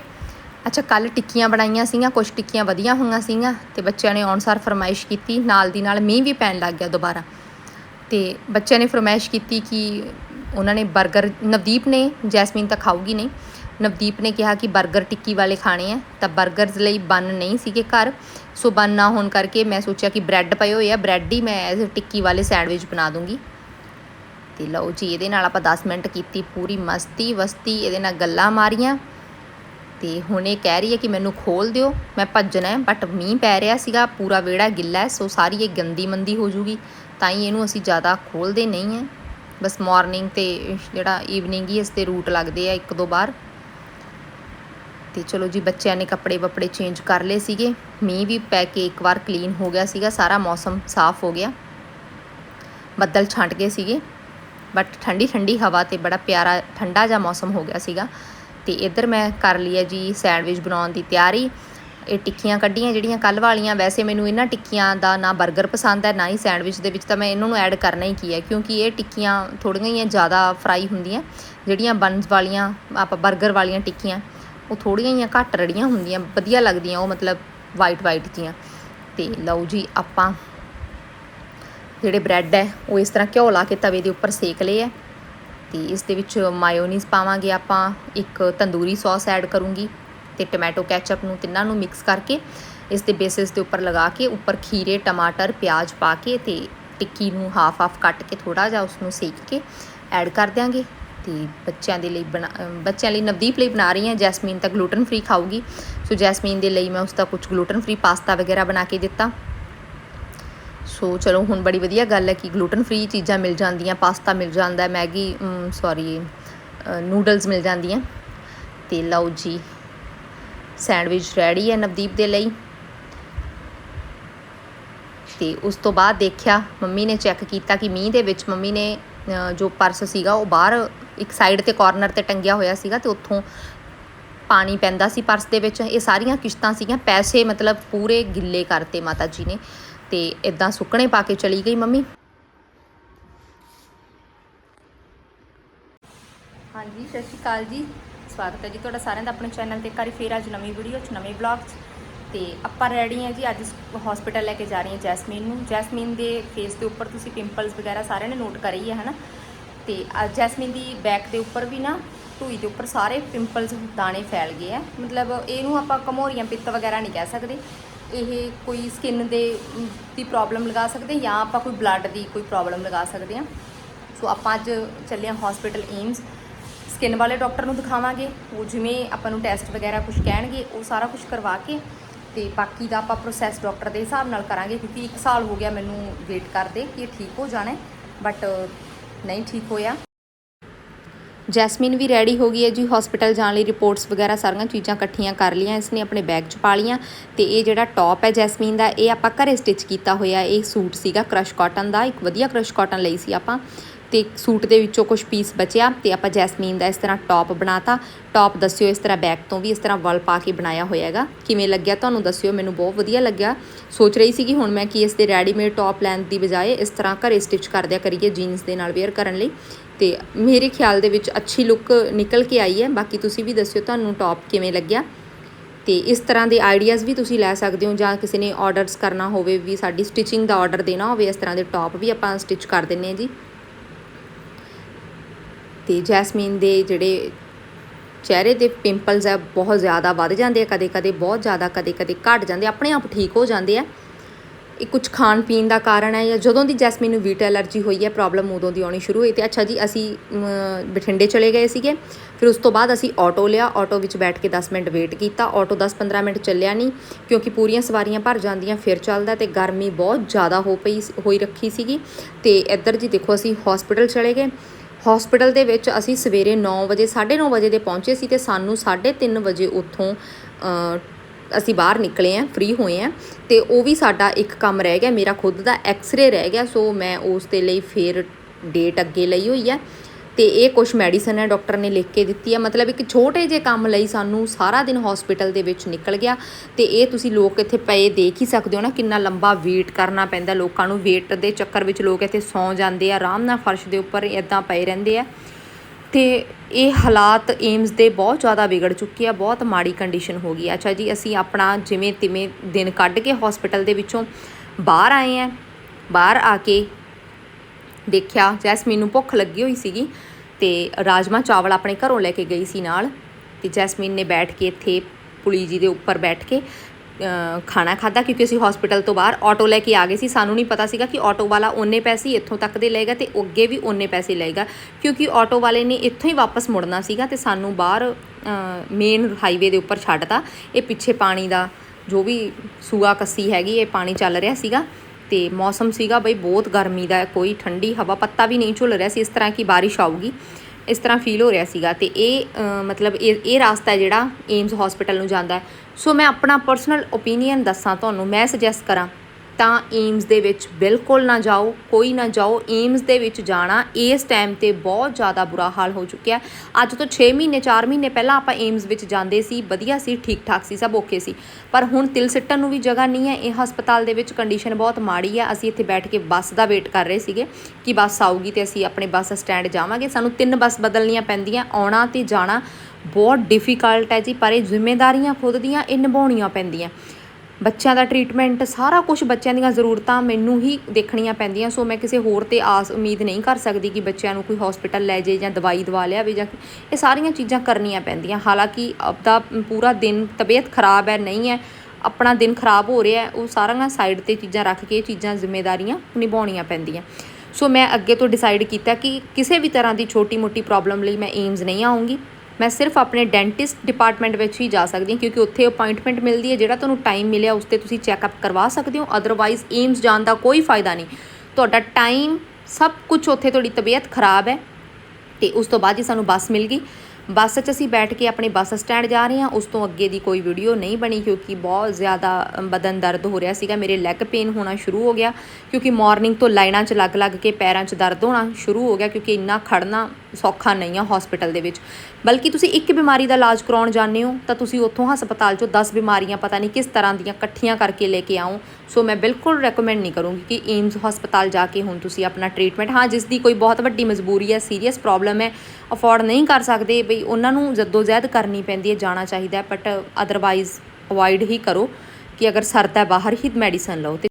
ਅੱਛਾ ਕੱਲ ਟਿੱਕੀਆਂ ਬਣਾਈਆਂ ਸੀਗੀਆਂ ਕੁਝ ਟਿੱਕੀਆਂ ਵਧੀਆ ਹੋਈਆਂ ਸੀਗੀਆਂ, ਤੇ ਬੱਚਿਆਂ ਨੇ ਅਨੁਸਾਰ ਫਰਮਾਇਸ਼ ਕੀਤੀ, ਨਾਲ ਦੀ ਨਾਲ ਮੀਂਹ ਵੀ ਪੈਣ ਲੱਗ ਗਿਆ ਦੁਬਾਰਾ। ਤੇ ਬੱਚਿਆਂ ਨੇ ਫਰਮਾਇਸ਼ ਕੀਤੀ ਕਿ ਉਹਨਾਂ ਨੇ 버ਗਰ ਨਵਦੀਪ ਨੇ ਜੈਸਮੀਨ ਤਾਂ ਖਾਊਗੀ ਨਹੀਂ। ਨਵਦੀਪ ਨੇ ਕਿਹਾ ਕਿ 버ਗਰ ਟਿੱਕੀ ਵਾਲੇ ਖਾਣੇ ਆ, ਤਾਂ 버ਗਰਸ ਲਈ ਬਨ ਨਹੀਂ ਸੀਗੇ ਘਰ। ਸੋ ਬਨ ਨਾ ਹੋਣ ਕਰਕੇ ਮੈਂ ਸੋਚਿਆ ਕਿ ਬ੍ਰੈਡ ਪਏ ਹੋਏ ਆ, ਬ੍ਰੈਡ ਹੀ ਮੈਂ ਐਜ਼ ਟਿੱਕੀ ਵਾਲੇ ਸੈਂਡਵਿਚ ਬਣਾ ਦੂੰਗੀ। ਤੇ ਲਓ ਜੀ, ਇਹਦੇ ਨਾਲ ਆਪਾਂ 10 ਮਿੰਟ ਕੀਤੀ ਪੂਰੀ ਮਸਤੀ ਵਸਤੀ, ਇਹਦੇ ਨਾਲ ਗੱਲਾਂ ਮਾਰੀਆਂ। ਤੇ ਹੁਣ ਇਹ ਕਹਿ ਰਹੀ ਹੈ ਕਿ ਮੈਨੂੰ ਖੋਲ ਦਿਓ, ਮੈਂ ਭੱਜਣਾ ਹੈ ਬਟ ਮੀਂਹ ਪੈ ਰਿਹਾ ਸੀਗਾ, ਪੂਰਾ ਵਿਹੜਾ ਗਿੱਲਾ ਹੈ, ਸੋ ਸਾਰੀ ਇਹ ਗੰਦੀ ਮੰਦੀ ਹੋ ਜੂਗੀ, ਤਾਂ ਹੀ ਇਹਨੂੰ ਅਸੀਂ ਜ਼ਿਆਦਾ ਖੋਲਦੇ ਨਹੀਂ ਹੈ। ਬਸ ਮਾਰਨਿੰਗ ਤੇ ਜਿਹੜਾ ਈਵਨਿੰਗ ਹੀ ਇਸ ਤੇ ਰੂਟ ਲੱਗਦੇ ਆ ਇੱਕ ਦੋ ਵਾਰ। ਤੇ ਚਲੋ ਜੀ ਬੱਚਿਆਂ ਨੇ ਕੱਪੜੇ ਵੱਪੜੇ ਚੇਂਜ ਕਰ ਲਏ ਸੀਗੇ। ਮੀਂਹ ਵੀ ਪੈ ਕੇ ਇੱਕ ਵਾਰ ਕਲੀਨ ਹੋ ਗਿਆ ਸੀਗਾ, ਸਾਰਾ ਮੌਸਮ ਸਾਫ਼ ਹੋ ਗਿਆ। ਬੱਦਲ ਛਾਂਟ ਗਏ ਸੀਗੇ ਬਟ ਠੰਡੀ ਠੰਡੀ ਹਵਾ ਤੇ ਬੜਾ ਪਿਆਰਾ ਠੰਡਾ ਜਿਹਾ ਮੌਸਮ ਹੋ ਗਿਆ ਸੀਗਾ। ਤੇ ਇੱਧਰ ਮੈਂ ਕਰ ਲਈ ਹੈ ਜੀ ਸੈਂਡਵਿਚ ਬਣਾਉਣ ਦੀ ਤਿਆਰੀ। ਇਹ ਟਿੱਕੀਆਂ ਕੱਢੀਆਂ ਜਿਹੜੀਆਂ ਕੱਲ ਵਾਲੀਆਂ, ਵੈਸੇ ਮੈਨੂੰ ਇਹਨਾਂ ਟਿੱਕੀਆਂ ਦਾ ਨਾ 버ਗਰ ਪਸੰਦ ਹੈ, ਨਾ ਹੀ ਸੈਂਡਵਿਚ ਦੇ ਵਿੱਚ ਤਾਂ ਮੈਂ ਇਹਨਾਂ ਨੂੰ ਐਡ ਕਰਨਾ ਹੀ ਕੀ ਹੈ, ਕਿਉਂਕਿ ਇਹ ਟਿੱਕੀਆਂ ਥੋੜੀਆਂ ਹੀ ਜ਼ਿਆਦਾ ਫਰਾਈ ਹੁੰਦੀਆਂ, ਜਿਹੜੀਆਂ ਬਨਸ ਵਾਲੀਆਂ, ਆਪਾਂ 버ਗਰ ਵਾਲੀਆਂ ਟਿੱਕੀਆਂ। ਉਹ ਥੋੜੀਆਂ ਹੀ ਘੱਟ ਰੜੀਆਂ ਹੁੰਦੀਆਂ, ਵਧੀਆ ਲੱਗਦੀਆਂ ਉਹ ਮਤਲਬ ਵਾਈਟ ਵਾਈਟ ਜੀਆਂ। ਤੇ ਲਓ ਜੀ, ਆਪਾਂ ਜਿਹੜੇ ਬ੍ਰੈਡ ਹੈ, ਉਹ ਇਸ ਤਰ੍ਹਾਂ ਘਿਓ ਲਾ ਕੇ ਤਵੇ ਦੇ ਉੱਪਰ ਸੇਕ ਲਏ ਹੈ। ਤੇ ਇਸ ਦੇ ਵਿੱਚ ਮਾਇਓਨੀਜ਼ ਪਾਵਾਂਗੇ ਆਪਾਂ, ਇੱਕ ਤੰਦੂਰੀ ਸੌਸ ਐਡ ਕਰੂੰਗੀ ਤੇ ਟੋਮੈਟੋ ਕੈਚਅਪ ਨੂੰ ਤਿੰਨਾਂ ਨੂੰ ਮਿਕਸ ਕਰਕੇ ਇਸ ਦੇ ਬੇਸਿਸ ਦੇ ਉੱਪਰ ਲਗਾ ਕੇ ਉੱਪਰ ਖੀਰੇ, ਟਮਾਟਰ, ਪਿਆਜ਼ ਪਾ ਕੇ ਤੇ ਟਿੱਕੀ ਨੂੰ ਹਾਫ ਹਾਫ ਕੱਟ ਕੇ ਥੋੜਾ ਜਿਹਾ ਉਸ ਨੂੰ ਸੇਕ ਕੇ ਐਡ ਕਰ ਦਿਆਂਗੇ। ਤੇ ਬੱਚਿਆਂ ਦੇ ਲਈ ਬਣਾ ਬੱਚਿਆਂ ਲਈ ਨਵਦੀਪ ਲਈ ਬਣਾ ਰਹੀ ਹਾਂ। ਜੈਸਮੀਨ ਤਾਂ ਗਲੂਟਨ ਫ੍ਰੀ ਖਾਊਗੀ। ਸੋ ਜੈਸਮੀਨ ਦੇ ਲਈ ਮੈਂ ਉਸ ਦਾ ਕੁਝ ਗਲੂਟਨ ਫ੍ਰੀ ਪਾਸਤਾ ਵਗੈਰਾ ਬਣਾ ਕੇ ਦਿੱਤਾ। ਸੋ ਚਲੋ, ਹੁਣ ਬੜੀ ਵਧੀਆ ਗੱਲ ਹੈ ਕਿ ਗਲੂਟਨ ਫ੍ਰੀ ਚੀਜ਼ਾਂ ਮਿਲ ਜਾਂਦੀਆਂ ਪਾਸਤਾ ਮਿਲ ਜਾਂਦਾ ਮੈਗੀ ਸੌਰੀ ਨੂਡਲਸ ਮਿਲ ਜਾਂਦੀਆਂ। ਤੇ ਲਓ ਜੀ ਸੈਂਡਵਿਚ ਰੈਡੀ ਹੈ ਨਵਦੀਪ ਦੇ ਲਈ। ਤੇ ਉਸ ਤੋਂ ਬਾਅਦ ਦੇਖਿਆ, ਮੰਮੀ ਨੇ ਚੈੱਕ ਕੀਤਾ ਕਿ ਮੀਂਹ ਦੇ ਵਿੱਚ ਮੰਮੀ ਨੇ ਜੋ ਪਰਸ ਸੀਗਾ, ਉਹ ਬਾਹਰ ਇੱਕ ਸਾਈਡ ਤੇ ਕਾਰਨਰ ਤੇ ਟੰਗਿਆ ਹੋਇਆ ਸੀਗਾ ਤੇ ਉੱਥੋਂ ਪਾਣੀ ਪੈਂਦਾ ਸੀ ਪਰਸ ਦੇ ਵਿੱਚ। ਇਹ ਸਾਰੀਆਂ ਕਿਸ਼ਤਾਂ ਸੀਗੀਆਂ। ਪੈਸੇ ਮਤਲਬ ਪੂਰੇ ਗਿੱਲੇ ਕਰਤੇ ਮਾਤਾ ਜੀ ਨੇ ਤੇ ਇਦਾਂ ਸੁੱਕਣੇ ਪਾ ਕੇ ਚਲੀ ਗਈ ਮੰਮੀ। ਹਾਂਜੀ, ਸਤਿ ਸ਼੍ਰੀ ਅਕਾਲ ਜੀ। ਸਵਾਗਤ ਹੈ ਜੀ ਤੁਹਾਡਾ ਸਾਰਿਆਂ ਦਾ ਆਪਣੇ ਚੈਨਲ ਤੇ ਇੱਕ ਵਾਰੀ ਫੇਰ ਅੱਜ ਨਵੀਂ ਵੀਡੀਓ 'ਚ, ਨਵੇਂ ਵਲੌਗ 'ਚ। ਤੇ ਆਪਾਂ ਰੈਡੀ ਹਾਂ ਜੀ, ਅੱਜ ਹਸਪੀਟਲ ਲੈ ਕੇ ਜਾ ਰਹੀ ਹਾਂ ਜੈਸਮੀਨ ਨੂੰ। ਜੈਸਮੀਨ ਦੇ ਫੇਸ ਦੇ ਉੱਪਰ ਤੁਸੀਂ ਪਿੰਪਲਸ ਵਗੈਰਾ ਸਾਰਿਆਂ ਨੇ ਨੋਟ ਕਰੀ ਹੈ, ਹਨਾ? ਤੇ ਅੱਜ ਜੈਸਮੀਨ ਦੀ ਬੈਕ ਦੇ ਉੱਪਰ ਵੀ ਨਾ ਢੂਈ ਦੇ ਉੱਪਰ ਸਾਰੇ ਪਿੰਪਲਸ ਦਾਣੇ ਫੈਲ ਗਏ ਆ। ਮਤਲਬ ਇਹਨੂੰ ਆਪਾਂ ਕਮੋਰੀਆਂ ਪਿੱਤ ਵਗੈਰਾ ਨਹੀਂ ਕਹਿ ਸਕਦੇ। ਇਹ ਕੋਈ ਸਕਿਨ ਦੇ ਦੀ ਪ੍ਰੋਬਲਮ ਲਗਾ ਸਕਦੇ ਜਾਂ ਆਪਾਂ ਕੋਈ ਬਲੱਡ ਦੀ ਕੋਈ ਪ੍ਰੋਬਲਮ ਲਗਾ ਸਕਦੇ ਹਾਂ ਸੋ ਆਪਾਂ ਅੱਜ ਚੱਲੇ ਹਾਂ ਹਸਪੀਟਲ ਏਮਸ ਸਕਿਨ ਵਾਲੇ ਡਾਕਟਰ ਨੂੰ ਦਿਖਾਵਾਂਗੇ। ਉਹ ਜਿਵੇਂ ਆਪਾਂ ਨੂੰ ਟੈਸਟ ਵਗੈਰਾ ਕੁਝ ਕਹਿਣਗੇ, ਉਹ ਸਾਰਾ ਕੁਝ ਕਰਵਾ ਕੇ ਤੇ ਬਾਕੀ ਦਾ ਆਪਾਂ ਪ੍ਰੋਸੈਸ ਡਾਕਟਰ ਦੇ ਹਿਸਾਬ ਨਾਲ ਕਰਾਂਗੇ ਕਿਉਂਕਿ 1 ਸਾਲ ਹੋ ਗਿਆ ਮੈਨੂੰ ਵੇਟ ਕਰਦੇ ਕਿ ਇਹ ਠੀਕ ਹੋ ਜਾਣਾ ਬਟ ਨਹੀਂ ਠੀਕ ਹੋਇਆ। ਜੈਸਮੀਨ ਵੀ ਰੈਡੀ ਹੋ ਗਈ ਹੈ ਜੀ ਹਸਪੀਟਲ ਜਾਣ ਲਈ ਰਿਪੋਰਟਸ ਵਗੈਰਾ ਸਾਰੀਆਂ ਚੀਜ਼ਾਂ ਇਕੱਠੀਆਂ ਕਰ ਲਈਆਂ ਇਸ ਨੇ ਆਪਣੇ ਬੈਗ 'ਚ ਪਾ ਲਈਆਂ ਤੇ ਇਹ ਜਿਹੜਾ ਟੌਪ ਹੈ ਜੈਸਮੀਨ ਦਾ, ਇਹ ਆਪਾਂ ਘਰੇ ਸਟਿਚ ਕੀਤਾ ਹੋਇਆ, ਇਹ ਸੂਟ ਸੀਗਾ ਕ੍ਰਸ਼ ਕਾਟਨ ਦਾ, ਇੱਕ ਵਧੀਆ ਕ੍ਰਸ਼ ਕਾਟਨ ਲਈ ਸੀ ਆਪਾਂ। ਤੇ ਸੂਟ ਦੇ ਵਿੱਚੋਂ ਕੁਝ ਪੀਸ ਬਚਿਆ ਤੇ ਆਪਾਂ ਜੈਸਮੀਨ ਦਾ ਇਸ ਤਰ੍ਹਾਂ ਟੌਪ ਬਣਾਤਾ। ਟੌਪ ਦੱਸਿਓ ਇਸ ਤਰ੍ਹਾਂ ਬੈਕ ਤੋਂ ਵੀ ਇਸ ਤਰ੍ਹਾਂ ਵਲ ਪਾ ਕੇ ਬਣਾਇਆ ਹੋਇਆ ਹੈਗਾ ਕਿਵੇਂ ਲੱਗਿਆ ਤੁਹਾਨੂੰ ਦੱਸਿਓ, ਮੈਨੂੰ ਬਹੁਤ ਵਧੀਆ ਲੱਗਿਆ। ਸੋਚ ਰਹੀ ਸੀ ਕਿ ਹੁਣ ਮੈਂ ਕੀ ਇਸ ਦੇ ਰੈਡੀਮੇਡ ਟੌਪ ਲੈਣ ਦੀ ਬਜਾਏ ਇਸ ਤਰ੍ਹਾਂ ਘਰੇ ਸਟਿਚ ਕਰਦਿਆ ਕਰੀਏ ਜੀਨਸ ਦੇ ਨਾਲ ਵੇਅਰ ਕਰਨ ਲਈ। ਤੇ ਮੇਰੇ ਖਿਆਲ ਦੇ ਵਿੱਚ ਅੱਛੀ ਲੁੱਕ ਨਿਕਲ ਕੇ ਆਈ ਹੈ। ਬਾਕੀ ਤੁਸੀਂ ਵੀ ਦੱਸਿਓ ਤੁਹਾਨੂੰ ਟੌਪ ਕਿਵੇਂ ਲੱਗਿਆ। ਤੇ ਇਸ ਤਰ੍ਹਾਂ ਦੇ ਆਈਡੀਆਜ਼ ਵੀ ਤੁਸੀਂ ਲੈ ਸਕਦੇ ਹੋ ਜਾਂ ਕਿਸੇ ਨੇ ਆਰਡਰਸ ਕਰਨਾ ਹੋਵੇ ਵੀ ਸਾਡੀ ਸਟਿਚਿੰਗ ਦਾ ਆਰਡਰ ਦੇਣਾ ਹੋਵੇ, ਇਸ ਤਰ੍ਹਾਂ ਦੇ ਟੌਪ ਵੀ ਆਪਾਂ ਸਟਿਚ ਕਰ ਦਿੰਨੇ ਆ ਜੀ। ਤੇ ਜੈਸਮੀਨ ਦੇ ਜਿਹੜੇ ਚਿਹਰੇ ਤੇ ਪਿੰਪਲਸ ਆ, ਬਹੁਤ ਜ਼ਿਆਦਾ ਵੱਧ ਜਾਂਦੇ ਆ, ਕਦੇ ਕਦੇ ਬਹੁਤ ਜ਼ਿਆਦਾ, ਕਦੇ ਕਦੇ ਘਟ ਜਾਂਦੇ ਆਪਣੇ ਆਪ ਠੀਕ ਹੋ ਜਾਂਦੇ ਆ। ਇਹ ਕੁਝ ਖਾਣ ਪੀਣ ਦਾ ਕਾਰਨ ਹੈ ਜਾਂ ਜਦੋਂ ਦੀ ਜੈਸਮੀਨ ਨੂੰ ਵੀਟ ਐਲਰਜੀ ਹੋਈ ਹੈ, ਪ੍ਰੋਬਲਮ ਉਦੋਂ ਦੀ ਆਉਣੀ ਸ਼ੁਰੂ ਹੋਈ ਤੇ ਅੱਛਾ ਜੀ, ਅਸੀਂ ਬਠਿੰਡੇ ਚਲੇ ਗਏ ਸੀਗੇ। ਫਿਰ ਉਸ ਤੋਂ ਬਾਅਦ ਅਸੀਂ ਆਟੋ ਲਿਆ, ਆਟੋ ਵਿੱਚ ਬੈਠ ਕੇ 10 ਮਿੰਟ ਵੇਟ ਕੀਤਾ, ਆਟੋ 10-15 ਮਿੰਟ ਚੱਲਿਆ ਨਹੀਂ, ਕਿਉਂਕਿ ਪੂਰੀਆਂ ਸਵਾਰੀਆਂ ਭਰ ਜਾਂਦੀਆਂ, ਫਿਰ ਚੱਲਦਾ ਤੇ ਗਰਮੀ ਬਹੁਤ ਜ਼ਿਆਦਾ ਹੋ ਪਈ ਹੋਈ ਰੱਖੀ ਸੀਗੀ। ਤੇ ਇੱਧਰ ਜੀ ਦੇਖੋ, ਅਸੀਂ ਹਸਪੀਟਲ ਚਲੇ ਗਏ। ਹਸਪੀਟਲ ਦੇ ਵਿੱਚ ਅਸੀਂ ਸਵੇਰੇ 9 ਵਜੇ 9:30 ਵਜੇ ਦੇ ਪਹੁੰਚੇ ਸੀ ਤੇ ਸਾਨੂੰ 3:30 ਵਜੇ ਉੱਥੋਂ ਅਸੀਂ ਬਾਹਰ ਨਿਕਲੇ ਆਂ ਫ੍ਰੀ ਹੋਏ ਆਂ ਤੇ ਉਹ ਵੀ ਸਾਡਾ ਇੱਕ ਕੰਮ ਰਹਿ ਗਿਆ, ਮੇਰਾ ਖੁਦ ਦਾ ਐਕਸ-ਰੇ ਰਹਿ ਗਿਆ, ਸੋ ਮੈਂ ਉਸ ਦੇ ਲਈ ਫੇਰ ਡੇਟ ਅੱਗੇ ਲਈ ਹੋਈ ਹੈ। ਤੇ ਇਹ ਕੁਝ ਮੈਡੀਸਨ ਹੈ ਡਾਕਟਰ ਨੇ ਲਿਖ ਕੇ ਦਿੱਤੀ ਹੈ। ਮਤਲਬ ਇੱਕ ਛੋਟੇ ਜਿਹੇ ਕੰਮ ਲਈ ਸਾਨੂੰ ਸਾਰਾ ਦਿਨ ਹਸਪੀਟਲ ਦੇ ਵਿੱਚ ਨਿਕਲ ਗਿਆ ਤੇ ਇਹ ਤੁਸੀਂ ਲੋਕ ਇੱਥੇ ਪਏ ਦੇਖ ਹੀ ਸਕਦੇ ਹੋ ਨਾ ਕਿੰਨਾ ਲੰਬਾ ਵੇਟ ਕਰਨਾ ਪੈਂਦਾ ਲੋਕਾਂ ਨੂੰ ਵੇਟ ਦੇ ਚੱਕਰ ਵਿੱਚ ਲੋਕ ਇੱਥੇ ਸੌਂ ਜਾਂਦੇ ਆ, ਆਰਾਮ ਨਾਲ ਫਰਸ਼ ਦੇ ਉੱਪਰ ਇਦਾਂ ਪਏ ਰਹਿੰਦੇ ਆ। ਤੇ ਇਹ ਹਾਲਾਤ ਏਮਸ ਦੇ ਬਹੁਤ ਜ਼ਿਆਦਾ ਵਿਗੜ ਚੁੱਕੇ ਆ, ਬਹੁਤ ਮਾੜੀ ਕੰਡੀਸ਼ਨ ਹੋ ਗਈ ਅੱਛਾ ਜੀ, ਅਸੀਂ ਆਪਣਾ ਜਿਵੇਂ ਤਿਵੇਂ ਦਿਨ ਕੱਢ ਕੇ ਹਸਪੀਟਲ ਦੇ ਵਿੱਚੋਂ ਬਾਹਰ ਆਏ ਆ। ਬਾਹਰ ਆ ਕੇ ਦੇਖਿਆ, ਜੈਸਮੀਨ ਨੂੰ ਭੁੱਖ ਲੱਗੀ ਹੋਈ ਸੀਗੀ ਤੇ ਰਾਜਮਾ ਚਾਵਲ ਆਪਣੇ ਘਰੋਂ ਲੈ ਕੇ ਗਈ ਸੀ ਨਾਲ ਤੇ ਜੈਸਮੀਨ ਨੇ ਬੈਠ ਕੇ ਇੱਥੇ ਪੁਲੀ ਜੀ ਦੇ ਉੱਪਰ ਬੈਠ ਕੇ ਖਾਣਾ ਖਾਦਾ ਕਿਉਂਕਿ ਅਸੀਂ ਹਸਪੀਟਲ ਤੋਂ ਬਾਹਰ ਆਟੋ ਲੈ ਕੇ ਆ ਗਏ ਸੀ। ਸਾਨੂੰ ਨਹੀਂ ਪਤਾ ਸੀਗਾ ਕਿ ਆਟੋ ਵਾਲਾ ਉਹਨੇ ਪੈਸੇ ਹੀ ਇੱਥੋਂ ਤੱਕ ਦੇ ਲਏਗਾ ਤੇ ਅੱਗੇ ਵੀ ਉਹਨੇ ਪੈਸੇ ਲਏਗਾ ਕਿਉਂਕਿ ਆਟੋ ਵਾਲੇ ਨੇ ਇੱਥੋਂ ਹੀ ਵਾਪਸ ਮੁੜਨਾ ਸੀਗਾ ਤੇ ਸਾਨੂੰ ਬਾਹਰ ਮੇਨ ਹਾਈਵੇ ਦੇ ਉੱਪਰ ਛੱਡਤਾ। ਇਹ ਪਿੱਛੇ ਪਾਣੀ ਦਾ ਜੋ ਵੀ ਸੂਆ ਕੱਸੀ ਹੈਗੀ, ਇਹ ਪਾਣੀ ਚੱਲ ਰਿਹਾ ਸੀਗਾ। ਤੇ ਮੌਸਮ ਸੀਗਾ ਬਈ ਬਹੁਤ ਗਰਮੀ ਦਾ, ਕੋਈ ਠੰਡੀ ਹਵਾ, ਪੱਤਾ ਵੀ ਨਹੀਂ ਝੁੱਲ ਰਿਹਾ ਸੀ, ਇਸ ਤਰ੍ਹਾਂ ਕਿ ਬਾਰਿਸ਼ ਆਊਗੀ, ਇਸ ਤਰ੍ਹਾਂ ਫੀਲ ਹੋ ਰਿਹਾ ਸੀਗਾ ਤੇ ਇਹ ਮਤਲਬ ਇਹ ਇਹ ਰਾਸਤਾ ਜਿਹੜਾ ਏਮਸ ਹਸਪੀਟਲ ਨੂੰ ਜਾਂਦਾ ਸੋ ਮੈਂ ਆਪਣਾ ਪਰਸਨਲ ਓਪੀਨੀਅਨ ਦੱਸਾਂ ਤੁਹਾਨੂੰ, ਮੈਂ ਸੁਜੈਸਟ ਕਰਾਂ ਤਾਂ ਏਮਸ ਦੇ ਵਿੱਚ ਬਿਲਕੁਲ ਨਾ ਜਾਓ, ਕੋਈ ਨਾ ਜਾਓ। ਏਮਸ ਦੇ ਵਿੱਚ ਜਾਣਾ, ਇਸ ਟਾਈਮ ਤੇ ਬਹੁਤ ਜ਼ਿਆਦਾ ਬੁਰਾ ਹਾਲ ਹੋ ਚੁੱਕਿਆ। ਅੱਜ ਤੋਂ 6 ਮਹੀਨੇ 4 ਮਹੀਨੇ ਪਹਿਲਾਂ ਆਪਾਂ ਏਮਸ ਵਿੱਚ ਜਾਂਦੇ ਸੀ, ਵਧੀਆ ਸੀ ਠੀਕ ਠਾਕ ਸੀ, ਸਭ ਓਕੇ ਸੀ। ਪਰ ਹੁਣ ਤਿਲ ਸਿੱਟਣ ਨੂੰ ਵੀ ਜਗ੍ਹਾ ਨਹੀਂ ਹੈ, ਇਹ ਹਸਪਤਾਲ ਦੇ ਵਿੱਚ ਕੰਡੀਸ਼ਨ ਬਹੁਤ ਮਾੜੀ ਹੈ। ਅਸੀਂ ਇੱਥੇ ਬੈਠ ਕੇ ਬੱਸ ਦਾ ਵੇਟ ਕਰ ਰਹੇ ਸੀਗੇ ਕਿ ਬੱਸ ਆਊਗੀ ਤੇ ਅਸੀਂ ਆਪਣੇ ਬੱਸ ਸਟੈਂਡ ਜਾਵਾਂਗੇ। ਸਾਨੂੰ ਤਿੰਨ ਬੱਸ ਬਦਲਣੀਆਂ ਪੈਂਦੀਆਂ, ਆਉਣਾ ਤੇ ਜਾਣਾ ਬਹੁਤ ਡਿਫਿਕਲਟ ਹੈ ਜੀ, ਪਰ ਇਹ ਜ਼ਿੰਮੇਵਾਰੀਆਂ ਖੁਦ ਦੀਆਂ ਇਹ ਨਿਭਾਉਣੀਆਂ ਪੈਂਦੀਆਂ। ਬੱਚਿਆਂ ਦਾ ਟ੍ਰੀਟਮੈਂਟ ਸਾਰਾ ਕੁਝ ਬੱਚਿਆਂ ਦੀਆਂ ਜ਼ਰੂਰਤਾਂ ਮੈਨੂੰ ਹੀ ਦੇਖਣੀਆਂ ਪੈਂਦੀਆਂ ਸੋ ਮੈਂ ਕਿਸੇ ਹੋਰ ਤੇ ਆਸ, ਉਮੀਦ ਨਹੀਂ ਕਰ ਸਕਦੀ ਕਿ ਬੱਚਿਆਂ ਨੂੰ ਕੋਈ ਹਸਪੀਟਲ ਲੈ ਜਾਏ ਜਾਂ ਦਵਾਈ ਦਵਾ ਲਿਆਵੇ ਜਾਂ ਇਹ ਸਾਰੀਆਂ ਚੀਜ਼ਾਂ ਕਰਨੀਆਂ ਪੈਂਦੀਆਂ। ਹਾਲਾਂਕਿ ਆਪਦਾ ਪੂਰਾ ਦਿਨ ਤਬੀਅਤ ਖਰਾਬ ਹੈ, ਨਹੀਂ ਹੈ, ਆਪਣਾ ਦਿਨ ਖਰਾਬ ਹੋ ਰਿਹਾ ਹੈ, ਉਹ ਸਾਰੀਆਂ ਸਾਈਡ ਤੇ ਚੀਜ਼ਾਂ ਰੱਖ ਕੇ ਇਹ ਚੀਜ਼ਾਂ ਜ਼ਿੰਮੇਵਾਰੀਆਂ ਨਿਭਾਉਣੀਆਂ ਪੈਂਦੀਆਂ। ਸੋ ਮੈਂ ਅੱਗੇ ਤੋਂ ਡਿਸਾਈਡ ਕੀਤਾ ਕਿ ਕਿਸੇ ਵੀ ਤਰ੍ਹਾਂ ਦੀ ਛੋਟੀ ਮੋਟੀ ਪ੍ਰੋਬਲਮ ਲਈ ਮੈਂ ਏਮਸ ਨਹੀਂ ਆਉਂਗੀ। ਮੈਂ ਸਿਰਫ ਆਪਣੇ ਡੈਂਟਿਸਟ ਡਿਪਾਰਟਮੈਂਟ ਵਿੱਚ ਹੀ ਜਾ ਸਕਦੀ ਹਾਂ, ਕਿਉਂਕਿ ਉੱਥੇ ਅਪਾਇੰਟਮੈਂਟ ਮਿਲਦੀ ਹੈ, ਜਿਹੜਾ ਤੁਹਾਨੂੰ ਟਾਈਮ ਮਿਲਿਆ, ਉਸ ਤੇ ਤੁਸੀਂ ਚੈੱਕਅਪ ਕਰਵਾ ਸਕਦੇ ਹੋ। ਅਦਰਵਾਈਜ਼ ਏਮਸ ਜਾਣ ਦਾ ਕੋਈ ਫਾਇਦਾ ਨਹੀਂ। ਤੁਹਾਡਾ ਟਾਈਮ ਸਭ ਕੁਝ ਉੱਥੇ ਤੁਹਾਡੀ ਤਬੀਅਤ ਖਰਾਬ ਹੈ ਤੇ ਉਸ ਤੋਂ ਬਾਅਦ ਜੀ ਸਾਨੂੰ ਬੱਸ ਮਿਲ ਗਈ। ਬੱਸ 'ਚ ਅਸੀਂ ਬੈਠ ਕੇ ਆਪਣੇ ਬੱਸ ਸਟੈਂਡ ਜਾ ਰਹੇ ਹਾਂ। ਉਸ ਤੋਂ ਅੱਗੇ ਦੀ ਕੋਈ ਵੀਡੀਓ ਨਹੀਂ ਬਣੀ ਕਿਉਂਕਿ ਬਹੁਤ ਜ਼ਿਆਦਾ ਬਦਨ ਦਰਦ ਹੋ ਰਿਹਾ ਸੀਗਾ। ਮੇਰੇ ਲੈਗ ਪੇਨ ਹੋਣਾ ਸ਼ੁਰੂ ਹੋ ਗਿਆ ਕਿਉਂਕਿ ਮਾਰਨਿੰਗ ਤੋਂ ਲਾਈਨਾਂ 'ਚ ਲੱਗ ਲੱਗ ਕੇ ਪੈਰਾਂ 'ਚ ਦਰਦ ਹੋਣਾ ਸ਼ੁਰੂ ਹੋ ਗਿਆ ਕਿਉਂਕਿ ਇੰਨਾ ਖੜਨਾ ਸੌਖਾ ਨਹੀਂ ਆ ਹਸਪੀਟਲ ਦੇ ਵਿੱਚ। ਬਲਕਿ ਤੁਸੀਂ ਇੱਕ ਬਿਮਾਰੀ ਦਾ ਇਲਾਜ ਕਰਾਉਣ ਜਾਂਦੇ ਹੋ ਤਾਂ ਤੁਸੀਂ ਉੱਥੋਂ ਹਸਪਤਾਲ 'ਚੋਂ 10 ਬਿਮਾਰੀਆਂ ਪਤਾ ਨਹੀਂ ਕਿਸ ਤਰ੍ਹਾਂ ਦੀਆਂ ਇਕੱਠੀਆਂ ਕਰਕੇ ਲੈ ਕੇ ਆਓ। ਸੋ ਮੈਂ ਬਿਲਕੁਲ ਰეკਮੈਂਡ ਨਹੀਂ ਕਰੂੰਗੀ ਕਿ ਏਮਸ ਹਸਪਤਾਲ ਜਾ ਕੇ ਹੁਣ ਤੁਸੀਂ ਆਪਣਾ ਟ੍ਰੀਟਮੈਂਟ ਹਾਂ, ਜਿਸ ਦੀ ਕੋਈ ਬਹੁਤ ਵੱਡੀ ਮਜਬੂਰੀ ਹੈ ਸੀਰੀਅਸ ਪ੍ਰੋਬਲਮ ਹੈ ਅਫੋਰਡ ਨਹੀਂ ਕਰ ਸਕਦੇ, ਬਈ ਉਹਨਾਂ ਨੂੰ ਜਦੋਜਹਿਦ ਕਰਨੀ ਪੈਂਦੀ ਹੈ, ਜਾਣਾ ਚਾਹੀਦਾ ਬਟ ਅਦਰਵਾਈਜ਼ ਅਵੋਇਡ ਹੀ ਕਰੋ ਕਿ ਅਗਰ ਸਰਦ ਹੈ, ਬਾਹਰ ਹੀ ਮੈਡੀਸਨ ਲਓ। ਤੇ